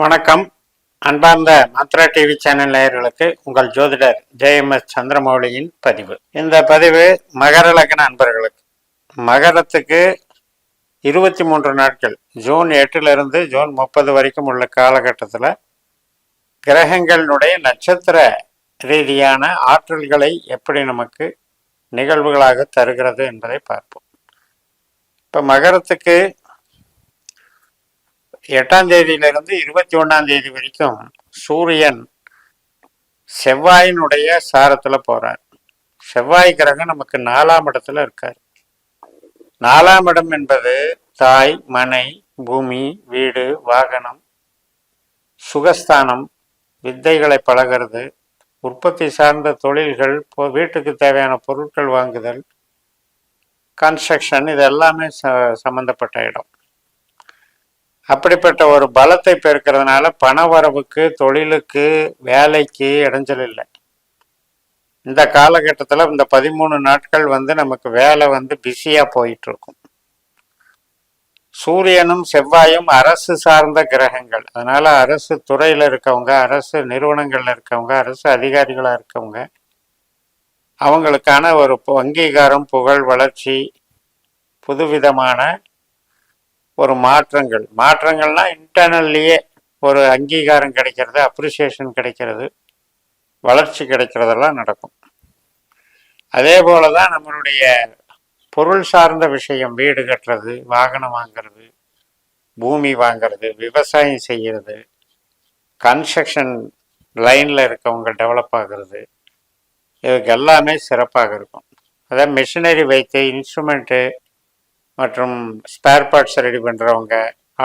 வணக்கம். அன்பார்ந்த Mantra TV channel நேயர்களுக்கு உங்கள் ஜோதிடர் ஜெயஎம்எஸ் சந்திரமௌலியின் பதிவு. இந்த பதிவு மகர லக்ன அன்பர்களுக்கு. மகரத்துக்கு இருபத்தி மூன்று நாட்கள். ஜூன் எட்டிலிருந்து ஜூன் முப்பது வரைக்கும் உள்ள காலகட்டத்தில் கிரகங்களினுடைய நட்சத்திர ரீதியான ஆற்றல்களை எப்படி நமக்கு நிகழ்வுகளாக தருகிறது என்பதை பார்ப்போம். இப்போ மகரத்துக்கு எட்டாம் தேதியிலிருந்து இருபத்தி ஒன்றாம் தேதி வரைக்கும் சூரியன் செவ்வாயினுடைய சாரத்தில் போகிறார் செவ்வாய் கிரகம் நமக்கு நாலாம் இடத்துல இருக்கார். நாலாம் இடம் என்பது தாய் மனை பூமி வீடு வாகனம் சுகஸ்தானம் வித்தைகளை பழகிறது உற்பத்தி சார்ந்த தொழில்கள் வீட்டுக்கு தேவையான பொருட்கள் வாங்குதல் கன்ஸ்ட்ரக்ஷன் இது எல்லாமே ச சம்மந்தப்பட்ட இடம். அப்படிப்பட்ட ஒரு பலத்தை பெருக்கிறதுனால பண வரவுக்கு தொழிலுக்கு வேலைக்கு இடைஞ்சல் இல்லை. இந்த காலகட்டத்தில் இந்த பதிமூணு நாட்கள் வந்து நமக்கு வேலை வந்து பிஸியாக போயிட்டுருக்கும். சூரியனும் செவ்வாயும் அரசு சார்ந்த கிரகங்கள். அதனால் அரசு துறையில் இருக்கவங்க அரசு நிறுவனங்களில் இருக்கவங்க அரசு அதிகாரிகளாக இருக்கவங்க அவங்களுக்கான ஒரு அங்கீகாரம் புகழ் வளர்ச்சி புதுவிதமான ஒரு மாற்றங்கள். மாற்றங்கள்னா இன்டர்னல்லையே ஒரு அங்கீகாரம் கிடைக்கிறது அப்ரிசியேஷன் கிடைக்கிறது வளர்ச்சி கிடைக்கிறதெல்லாம் நடக்கும். அதே போல தான் நம்மளுடைய பொருள் சார்ந்த விஷயம் வீடு கட்டுறது வாகனம் வாங்குறது பூமி வாங்குறது விவசாயம் செய்கிறது கன்ஸ்ட்ரக்ஷன் லைனில் இருக்கவங்க டெவலப் ஆகுறது இதுக்கு எல்லாமே சிறப்பாக இருக்கும். அதான் மிஷினரி வைத்து இன்ஸ்ட்ருமெண்ட்டு மற்றும் ஸ்பேர் பார்ட்ஸ் ரெடி பண்ணுறவங்க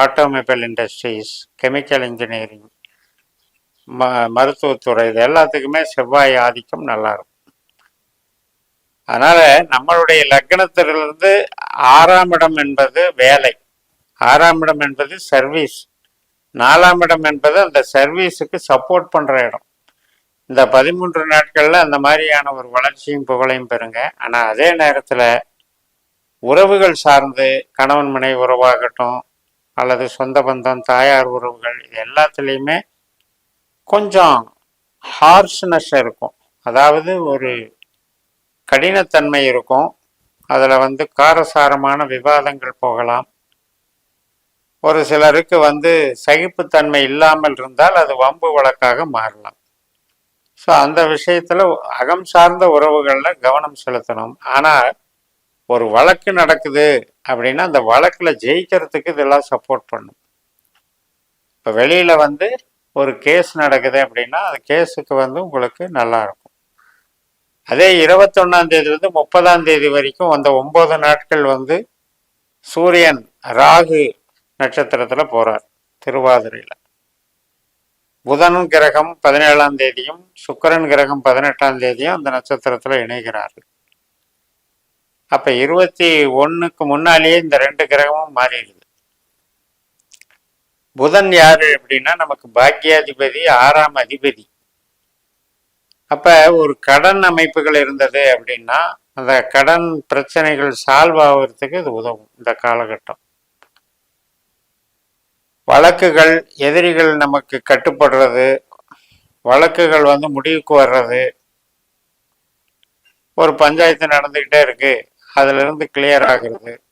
ஆட்டோமொபைல் இண்டஸ்ட்ரீஸ் கெமிக்கல் இன்ஜினியரிங் ம மருத்துவத்துறை இது எல்லாத்துக்குமே செவ்வாய் ஆதிக்கம் நல்லாயிருக்கும் அதனால் நம்மளுடைய லக்னத்திலிருந்து ஆறாம் இடம் என்பது வேலை. ஆறாம் இடம் என்பது சர்வீஸ் நாலாம் இடம் என்பது அந்த சர்வீஸுக்கு சப்போர்ட் பண்ணுற இடம். இந்த பதிமூன்று நாட்களில் அந்த மாதிரியான ஒரு வளர்ச்சியும் புகழையும் பெறுங்க. ஆனால் அதே நேரத்தில் உறவுகள் சார்ந்து கணவன் மனை உறவாகட்டும் அல்லது சொந்த பந்தம் தாயார் உறவுகள் இது எல்லாத்துலேயுமே கொஞ்சம் ஹார்ஷ்னஸ் இருக்கும். அதாவது ஒரு கடினத்தன்மை இருக்கும். அதில் வந்து காரசாரமான விவாதங்கள் போகலாம். ஒரு சிலருக்கு வந்து சகிப்புத்தன்மை இல்லாமல் இருந்தால் அது வம்பு வழக்காக மாறலாம். ஸோ அந்த விஷயத்தில் அகம் சார்ந்த உறவுகளில் கவனம் செலுத்தணும். ஆனால் ஒரு வழக்கு நடக்குது அப்படின்னா அந்த வழக்கில் ஜெயிக்கிறதுக்கு இதெல்லாம் சப்போர்ட் பண்ணும். இப்போ வெளியில் வந்து ஒரு கேஸ் நடக்குது அப்படின்னா அந்த கேஸுக்கு வந்து உங்களுக்கு நல்லா இருக்கும். அதே இருபத்தொன்னாம் தேதியிலிருந்து முப்பதாம் தேதி வரைக்கும் அந்த ஒம்பது நாட்கள் வந்து சூரியன் ராகு நட்சத்திரத்தில் போகிறார் திருவாதிரையில். புதன் கிரகம் பதினேழாம் தேதியும் சுக்கிரன் கிரகம் பதினெட்டாம் தேதியும் அந்த நட்சத்திரத்தில் இணைகிறார்கள். அப்ப இருபத்தி ஒன்றுக்கு முன்னாலேயே இந்த ரெண்டு கிரகமும் மாறிடுது. புதன் யாரு அப்படின்னா நமக்கு பாக்கியாதிபதி ஆறாம் அதிபதி. அப்ப ஒரு கடன் அமைப்புகள் இருந்தது அப்படின்னா அந்த கடன் பிரச்சனைகள் சால்வ் ஆகிறதுக்கு இது உதவும் இந்த காலகட்டம். வழக்குகள் எதிரிகள் நமக்கு கட்டுப்படுறது வழக்குகள் வந்து முடிவுக்கு வர்றது. ஒரு பஞ்சாயத்து நடந்துக்கிட்டே இருக்கு. அதுல இருந்து கிளியர் ஆகிறது.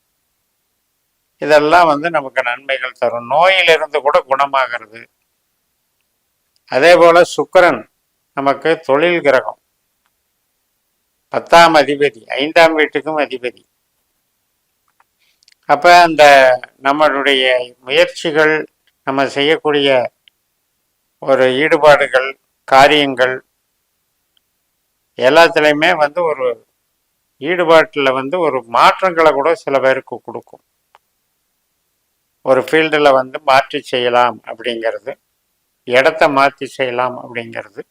இதெல்லாம் வந்து நமக்கு நன்மைகள் தரும். நோயிலிருந்து கூட குணமாகிறது. அதே போல சுக்கரன் நமக்கு தொழில் கிரகம். பத்தாம் அதிபதி ஐந்தாம் வீட்டுக்கும் அதிபதி. அப்ப அந்த நம்மளுடைய முயற்சிகள் நம்ம செய்யக்கூடிய ஒரு ஈடுபாடுகள் காரியங்கள் எல்லாத்துலேயுமே வந்து ஒரு ஈடுபாட்டில் வந்து ஒரு மாற்றங்களை கூட சில பேருக்கு கொடுக்கும். ஒரு ஃபீல்டில் வந்து மாற்றி செய்யலாம் அப்படிங்கிறது இடத்த மாற்றி செய்யலாம் அப்படிங்கிறது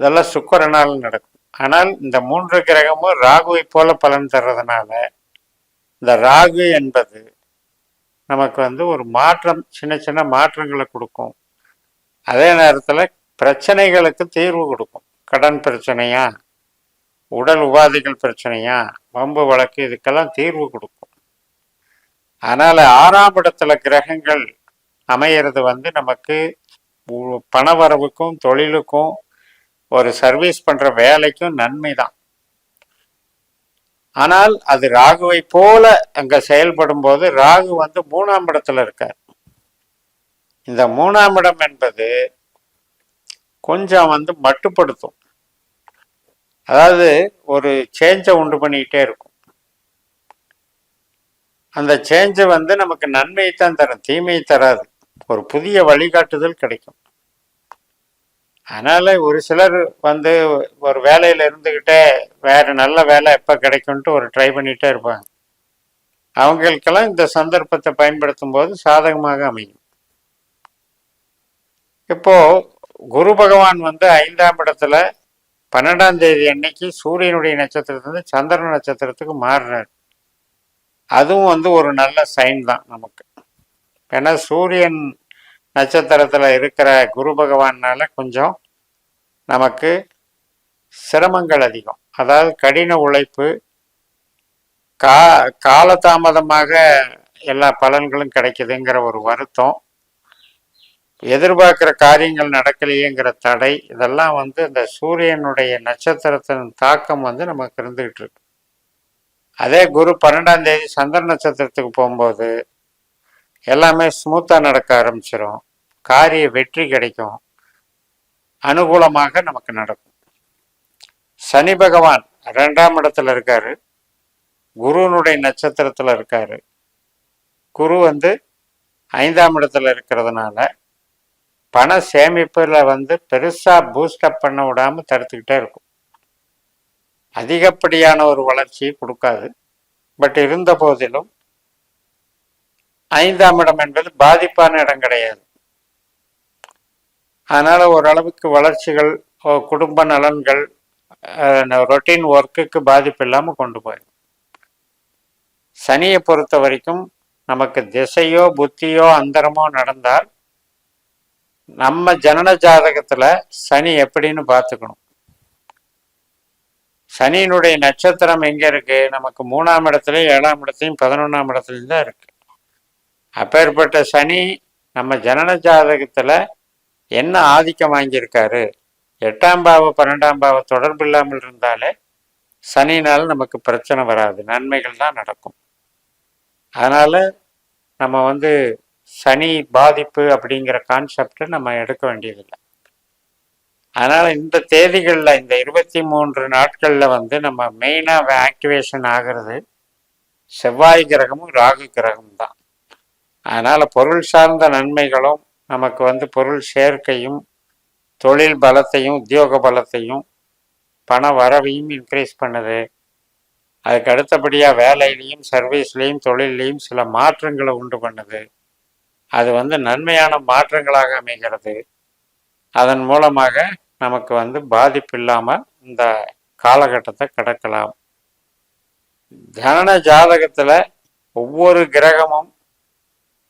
இதெல்லாம் சுக்கரனால் நடக்கும். ஆனால் இந்த மூன்று கிரகமும் ராகுவை போல பலன் தர்றதுனால இந்த ராகு என்பது நமக்கு வந்து ஒரு மாற்றம் சின்ன சின்ன மாற்றங்களை கொடுக்கும். அதே நேரத்தில் பிரச்சனைகளுக்கு தீர்வு கொடுக்கும். கடன் பிரச்சனையா உடல் உபாதைகள் பிரச்சனையா? வம்பு வழக்கு இதுக்கெல்லாம் தீர்வு கொடுக்கும். அதனால் ஆறாம் இடத்துல கிரகங்கள் அமையிறது வந்து நமக்கு பணவரவுக்கும் தொழிலுக்கும் ஒரு சர்வீஸ் பண்ணுற வேலைக்கும் நன்மை தான். ஆனால் அது ராகுவை போல அங்கே செயல்படும் போது ராகு வந்து மூணாம் இடத்துல இருக்கார். இந்த மூணாம் இடம் என்பது கொஞ்சம் வந்து மட்டுப்படுத்தும். அதாவது ஒரு சேஞ்சை உண்டு பண்ணிக்கிட்டே இருக்கும். அந்த சேஞ்சை வந்து நமக்கு நன்மையை தான் தரும் தீமையை தராது. ஒரு புதிய வழிகாட்டுதல் கிடைக்கும். அதனால ஒரு சிலர் வந்து ஒரு வேலையில் இருந்துகிட்டே வேறு நல்ல வேலை எப்போ கிடைக்கும்ட்டு ஒரு ட்ரை பண்ணிகிட்டே இருப்பாங்க. அவங்களுக்கெல்லாம் இந்த சந்தர்ப்பத்தை பயன்படுத்தும் போது சாதகமாக அமையும். இப்போது குரு பகவான் வந்து ஐந்தாம் இடத்துல பன்னெண்டாம் தேதி அன்னைக்கு சூரியனுடைய நட்சத்திரத்துலேருந்து சந்திரன் நட்சத்திரத்துக்கு மாறுறார். அதுவும் வந்து ஒரு நல்ல சைன் தான் நமக்கு. ஏன்னா சூரியன் நட்சத்திரத்தில் இருக்கிற குரு பகவானால் கொஞ்சம் நமக்கு சிரமங்கள் அதிகம். அதாவது கடின உழைப்பு கா காலதாமதமாக எல்லா பலன்களும் கிடைக்குதுங்கிற ஒரு வருத்தம். எதிர்பார்க்கிற காரியங்கள் நடக்கலையேங்கிற தடை இதெல்லாம் வந்து இந்த சூரியனுடைய நட்சத்திரத்தின் தாக்கம் வந்து நமக்கு இருந்துகிட்டு இருக்கு. அதே குரு பன்னெண்டாம் தேதி சந்திர நட்சத்திரத்துக்கு போகும்போது எல்லாமே ஸ்மூத்தாக நடக்க ஆரம்பிச்சிடும் காரிய வெற்றி கிடைக்கும். அனுகூலமாக நமக்கு நடக்கும். சனி பகவான் ரெண்டாம் இடத்துல இருக்காரு. குருனுடைய நட்சத்திரத்தில் இருக்காரு. குரு வந்து ஐந்தாம் இடத்துல இருக்கிறதுனால பண சேமிப்புல வந்து பெருசா பூஸ்டப் பண்ண விடாம தடுத்துக்கிட்டே இருக்கும். அதிகப்படியான ஒரு வளர்ச்சியை கொடுக்காது. பட் இருந்த போதிலும் ஐந்தாம் இடம் என்பது பாதிப்பான இடம் கிடையாது. அதனால ஓரளவுக்கு வளர்ச்சிகள் குடும்ப நலன்கள் ரொட்டீன் ஒர்க்குக்கு பாதிப்பு இல்லாமல் கொண்டு போயிடும். சனியை பொறுத்த வரைக்கும் நமக்கு திசையோ புத்தியோ அந்தரமோ நடந்தால் நம்ம ஜனன ஜாதகத்துல சனி எப்படின்னு பார்த்துக்கணும். சனியினுடைய நட்சத்திரம் எங்க இருக்கு? நமக்கு மூணாம் இடத்துலயும் ஏழாம் இடத்துலையும் பதினொன்றாம் இடத்துலயும் தான் இருக்கு. அப்பேற்பட்ட சனி நம்ம ஜனன ஜாதகத்துல என்ன ஆதிக்கம் வாங்கியிருக்காரு? எட்டாம் பாவ பன்னெண்டாம் பாவ தொடர்பு இல்லாமல் இருந்தாலே சனினால் நமக்கு பிரச்சனை வராது. நன்மைகள் தான் நடக்கும். அதனால நம்ம வந்து சனி பாதிப்பு அப்படிங்கிற கான்செப்டை நம்ம எடுக்க வேண்டியதில்லை. அதனால் இந்த தேதிகளில் இந்த இருபத்தி மூன்று நாட்களில் வந்து நம்ம மெயினாக ஆக்டிவேஷன் ஆகிறது செவ்வாய் கிரகமும் ராகு கிரகமும் தான். அதனால் பொருள் சார்ந்த நன்மைகளும் நமக்கு வந்து பொருள் சேர்க்கையும் தொழில் பலத்தையும் உத்தியோக பலத்தையும் பண வரவையும் இன்க்ரீஸ் பண்ணுது. அதுக்கு அடுத்தபடியாக வேலையிலையும் சர்வீஸ்லேயும் தொழிலையும் சில மாற்றங்களை உண்டு பண்ணுது. அது வந்து நன்மையான மாற்றங்களாக அமைகிறது. அதன் மூலமாக நமக்கு வந்து பாதிப்பு இல்லாமல் இந்த காலகட்டத்தை கடக்கலாம். ஜனன ஜாதகத்தில் ஒவ்வொரு கிரகமும்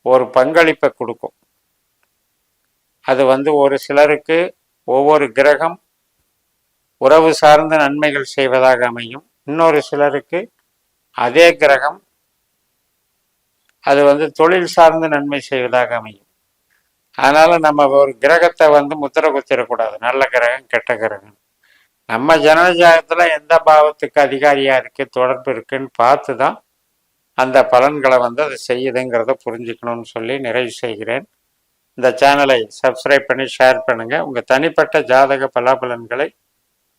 ஒரு பங்களிப்பை கொடுக்கும். அது வந்து ஒரு சிலருக்கு ஒவ்வொரு கிரகம் உறவு சார்ந்த நன்மைகள் செய்வதாக அமையும். இன்னொரு சிலருக்கு அதே கிரகம் அது வந்து தொழில் சார்ந்து நன்மை செய்வதாக அமையும். அதனால நம்ம ஒரு கிரகத்தை வந்து முத்திர குத்திடக்கூடாது. நல்ல கிரகம் கெட்ட கிரகம். நம்ம ஜனஜாகத்தில் எந்த பாவத்துக்கு அதிகாரியாக இருக்கு தொடர்பு இருக்குன்னு பார்த்து தான் அந்த பலன்களை வந்து அதை செய்யுதுங்கிறத புரிஞ்சுக்கணும்னு சொல்லி நிறைவு செய்கிறேன். இந்த சேனலை சப்ஸ்கிரைப் பண்ணி ஷேர் பண்ணுங்கள் உங்கள் தனிப்பட்ட ஜாதக பலாபலன்களை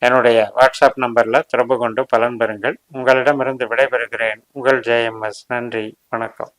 என்னுடைய வாட்ஸ்அப் நம்பரில் தொடர்பு கொண்டு பலன் பெறுங்கள். உங்களிடமிருந்து விடைபெறுகிறேன். உங்கள் ஜேஎம்எஸ் நன்றி. வணக்கம்.